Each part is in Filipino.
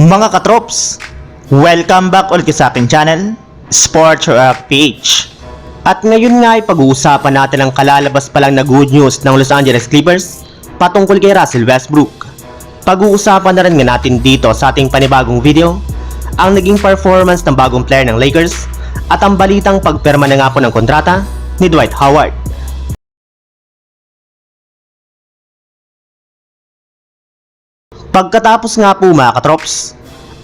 Mga katrops, welcome back ulit sa aking channel, Sports Rock PH. At ngayon nga ay pag-uusapan natin ang kalalabas pa lang na good news ng Los Angeles Clippers patungkol kay Russell Westbrook. Pag-uusapan na rin nga natin dito sa ating panibagong video ang naging performance ng bagong player ng Lakers at ang balitang pagperma na nga po ng kontrata ni Dwight Howard. Pagkatapos nga po mga katrops,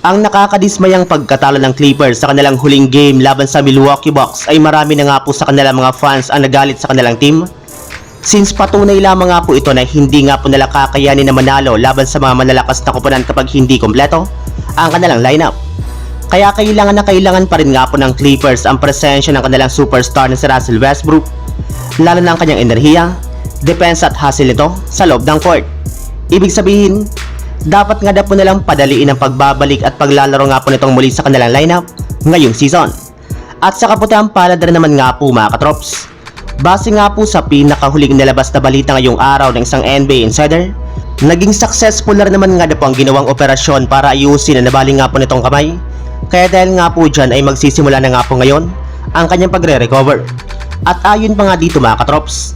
ang nakakadismayang pagkatalo ng Clippers sa kanilang huling game laban sa Milwaukee Bucks ay marami na nga po sa kanilang mga fans ang nagalit sa kanilang team. Since patunay lamang nga po ito na hindi nga po nila kakayanin na manalo laban sa mga malalakas na koponan kapag hindi kompleto ang kanilang lineup. Kaya kailangan na kailangan pa rin nga po ng Clippers ang presensya ng kanilang superstar na si Russell Westbrook, lalo na ang kanyang enerhiya, depensa at hustle nito sa loob ng court. Ibig sabihin, dapat nga daw po nilang padaliin ang pagbabalik at paglalaro nga po nitong muli sa kanilang lineup ngayong season. At sa kaputiang palad rin naman nga po mga katrops, base nga po sa pinakahuling nilabas na balita ngayong araw ng isang NBA insider, naging successful na naman nga daw po ang ginawang operasyon para ayusin na nabaling nga po nitong kamay. Kaya dahil nga po dyan ay magsisimula na nga po ngayon ang kanyang pagre-recover. At ayon pa nga dito mga katrops,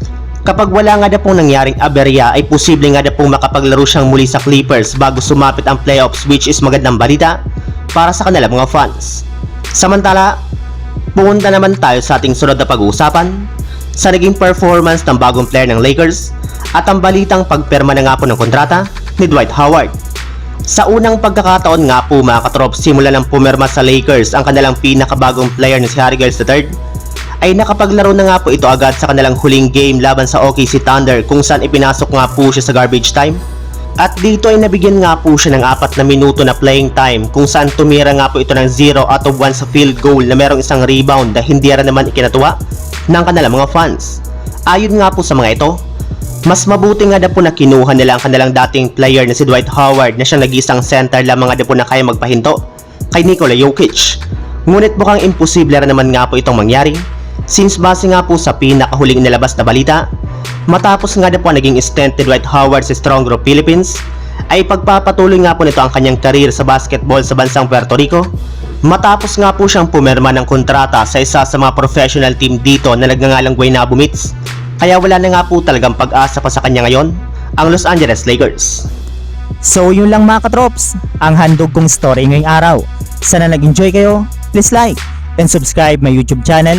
Kapag wala nga na pong nangyaring aberya ay posible nga na pong makapaglaro siyang muli sa Clippers bago sumapit ang playoffs which is magandang balita para sa kanila mga fans. Samantala, pumunta naman tayo sa ating sunod na pag-uusapan sa naging performance ng bagong player ng Lakers at ang balitang pagperma na nga po ng kontrata ni Dwight Howard. Sa unang pagkakataon nga po mga katrop simula ng pumirma sa Lakers ang kanilang pinakabagong player na si Harry Giles III ay nakapaglaro na nga po ito agad sa kanilang huling game laban sa OKC Thunder kung saan ipinasok nga po siya sa garbage time. At dito ay nabigyan nga po siya ng apat na minuto na playing time kung saan tumira nga po ito ng 0 out of 1 sa field goal na merong isang rebound na hindi rin naman ikinatuwa ng kanilang mga fans. Ayon nga po sa mga ito, mas mabuti nga na po na kinuha nila ang kanilang dating player na si Dwight Howard na siyang nag-isang center lamang nga na po na kaya magpahinto kay Nikola Jokic. Ngunit mukhang imposible rin naman nga po itong mangyari Since base nga po sa pinakahuling nilabas na balita, matapos nga na po naging stint ni Dwight Howard sa Strong Group Philippines, ay pagpapatuloy nga po nito ang kanyang karir sa basketball sa bansang Puerto Rico. Matapos nga po siyang pumirma ng kontrata sa isa sa mga professional team dito na nagngangalang Guaynabo Meets. Kaya wala na nga po talagang pag-asa pa sa kanya ngayon, ang Los Angeles Lakers. So yun lang mga katrops, ang handog kong story ngayong araw. Sana nag-enjoy kayo, please like and subscribe my YouTube channel,